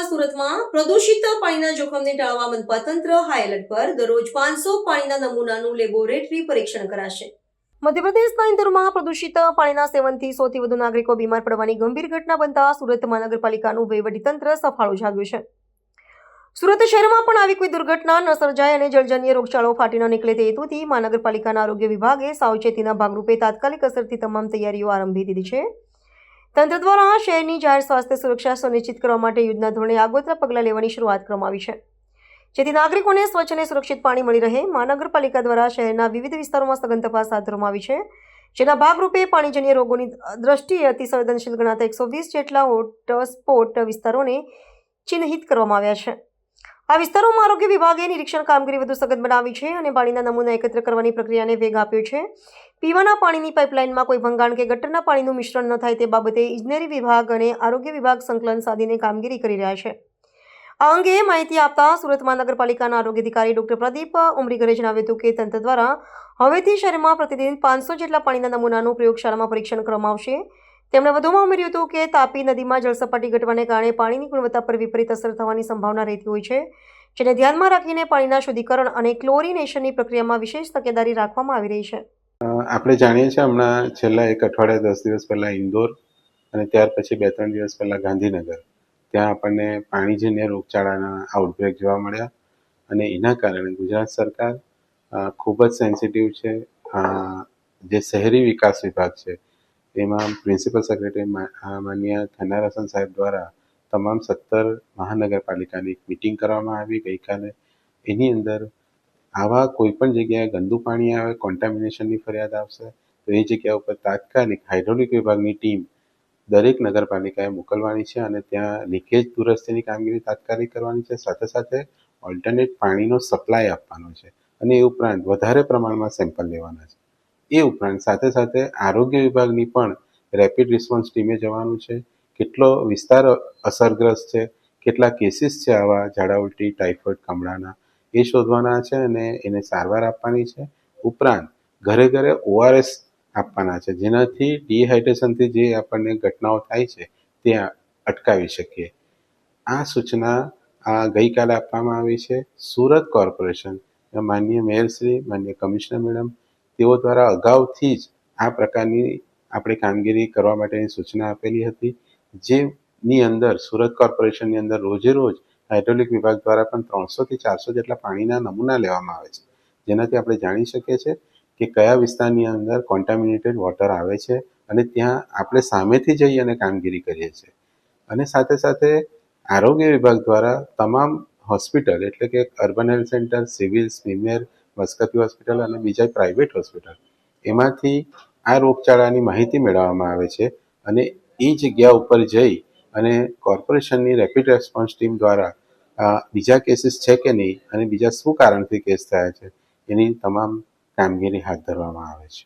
સુરતમાં પ્રદૂષિત પાણીના જોખમને ટાળવા મનપાતંત્ર હાઈ એલર્ટ પર દરરોજ પાંચસો પાણીના નમૂનાનું લેબોરેટરી પરીક્ષણ કરાશે. મધ્યપ્રદેશના ઇન્દોરમાં પ્રદૂષિત પાણીના સેવનથી સૌથી વધુ નાગરિકો બીમાર પડવાની ગંભીર ઘટના બનતા સુરત મહાનગરપાલિકાનું વહીવટીતંત્ર સફાળો જાગ્યું છે. સુરત શહેરમાં પણ આવી કોઈ દુર્ઘટના ન સર્જાય અને જળજન્ય રોગચાળો ફાટી ન નીકળે તે હેતુથી મહાનગરપાલિકાના આરોગ્ય વિભાગે સાવચેતીના ભાગરૂપે તાત્કાલિક અસરથી તમામ તૈયારીઓ આરંભી દીધી છે. તંત્ર દ્વારા શહેરની જાહેર સ્વાસ્થ્ય સુરક્ષા સુનિશ્ચિત કરવા માટે યુદ્ધના ધોરણે આગોતરા પગલાં લેવાની શરૂઆત કરવામાં આવી છે. જેથી નાગરિકોને સ્વચ્છ અને સુરક્ષિત પાણી મળી રહે, મહાનગરપાલિકા દ્વારા શહેરના વિવિધ વિસ્તારોમાં સઘન તપાસ હાથ ધરવામાં આવી છે, જેના ભાગરૂપે પાણીજન્ય રોગોની દ્રષ્ટિએ અતિ સંવેદનશીલ ગણાતા એકસો વીસ જેટલા હોટસ્પોટ વિસ્તારોને ચિહ્નિત કરવામાં આવ્યા છે. આ વિસ્તારોમાં આરોગ્ય વિભાગે નિરીક્ષણ કામગીરી વધુ સઘન બનાવી છે અને પાણીના નમૂના એકત્ર કરવાની પ્રક્રિયાને વેગ આપ્યો છે. પીવાના પાણીની પાઇપલાઇનમાં કોઈ ભંગાણ કે ગટરના પાણીનું મિશ્રણ ન થાય તે બાબતે ઇજનેરી વિભાગ અને આરોગ્ય વિભાગ સંકલન સાધીને કામગીરી કરી રહ્યા છે. આ અંગે માહિતી આપતા સુરત મહાનગરપાલિકાના આરોગ્ય અધિકારી ડોક્ટર પ્રદીપ ઉમરીગરે જણાવ્યું હતું કે તંત્ર દ્વારા હવેથી શહેરમાં પ્રતિદિન પાંચસો જેટલા પાણીના નમૂનાનું પ્રયોગશાળામાં પરીક્ષણ કરવામાં આવશે. તેમણે વધુમાં ઉમેર્યું હતું કે તાપી નદીમાં જળસપાટી ઘટવાને કારણે પાણીની ગુણવત્તા પર વિપરીત અસર થવાની સંભાવના રહેતી હોય છે, જેને ધ્યાનમાં રાખીને પાણીના શુદ્ધિકરણ અને ક્લોરિનેશનની પ્રક્રિયામાં વિશેષ તકેદારી રાખવામાં આવી રહી છે. આપણે જાણીએ છીએ હમણાં છેલ્લા એક અઠવાડિયા દસ દિવસ પહેલાં ઇન્દોર અને ત્યાર પછી બે ત્રણ દિવસ પહેલાં ગાંધીનગર. ત્યાં આપણને પાણીજન્ય રોગચાળાના આઉટબ્રેક જોવા મળ્યા અને એના કારણે ગુજરાત સરકાર ખૂબ જ સેન્સિટિવ છે. જે શહેરી વિકાસ વિભાગ છે એમાં પ્રિન્સિપલ સેક્રેટરી માન્ય ખન્નારસન સાહેબ દ્વારા તમામ સત્તર મહાનગરપાલિકાની એક મિટિંગ કરવામાં આવી. ગઈકાલે એની અંદર આવા કોઈ પણ જગ્યાએ ગંદુ પાણી આવે કોન્ટામિનેશનની ફરિયાદ આવશે, તો એ જગ્યા ઉપર તાત્કાલિક હાઇડ્રોલિક વિભાગની ટીમ દરેક નગરપાલિકાએ મોકલવાની છે અને ત્યાં લીકેજ દુરસ્તીની કામગીરી તાત્કાલિક કરવાની છે. સાથે સાથે ઓલ્ટરનેટ પાણીનો સપ્લાય આપવાનો છે અને એ ઉપરાંત વધારે પ્રમાણમાં સેમ્પલ લેવાના છે. એ ઉપરાંત સાથે સાથે આરોગ્ય વિભાગની પણ રેપિડ રિસ્પોન્સ ટીમે જવાનું છે. કેટલો વિસ્તાર અસરગ્રસ્ત છે, કેટલા કેસીસ છે આવા ઝાડા ઉલટી ટાઇફોઇડ કમળાના, એ શોધવાના છે અને એને સારવાર આપવાની છે. ઉપરાંત ઘરે ઘરે ઓઆરએસ આપવાના છે, જેનાથી ડિહાઇડ્રેશનથી જે આપણને ઘટનાઓ થાય છે તે અટકાવી શકીએ. આ સૂચના આ ગઈકાલે આપવામાં આવી છે. સુરત કોર્પોરેશન. માનનીય મેયરશ્રી માનનીય કમિશનર મેડમ તેઓ દ્વારા અગાઉથી જ આ પ્રકારની આપણે કામગીરી કરવા માટેની સૂચના આપેલી હતી, જેની અંદર સુરત કોર્પોરેશનની અંદર રોજે રોજ હાઇડ્રોલિક વિભાગ દ્વારા પણ ત્રણસોથી ચારસો જેટલા પાણીના નમૂના લેવામાં આવે છે. જેનાથી આપણે જાણી શકીએ છીએ કે કયા વિસ્તારની અંદર કોન્ટામિનેટેડ વોટર આવે છે અને ત્યાં આપણે સામેથી જઈ અને કામગીરી કરીએ છીએ. અને સાથે સાથે આરોગ્ય વિભાગ દ્વારા તમામ હોસ્પિટલ એટલે કે urban health centre, civil SMIMER Maskati hospital અને બીજા પ્રાઇવેટ હોસ્પિટલ. એમાંથી આ રોગચાળાની માહિતી મેળવવામાં આવે છે અને એ જગ્યા ઉપર જઈ અને કોર્પોરેશનની રેપિડ રેસ્પોન્સ ટીમ દ્વારા બીજા કેસીસ છે કે નહીં અને બીજા શું કારણથી કેસ થયા છે, એની તમામ કામગીરી હાથ ધરવામાં આવે છે.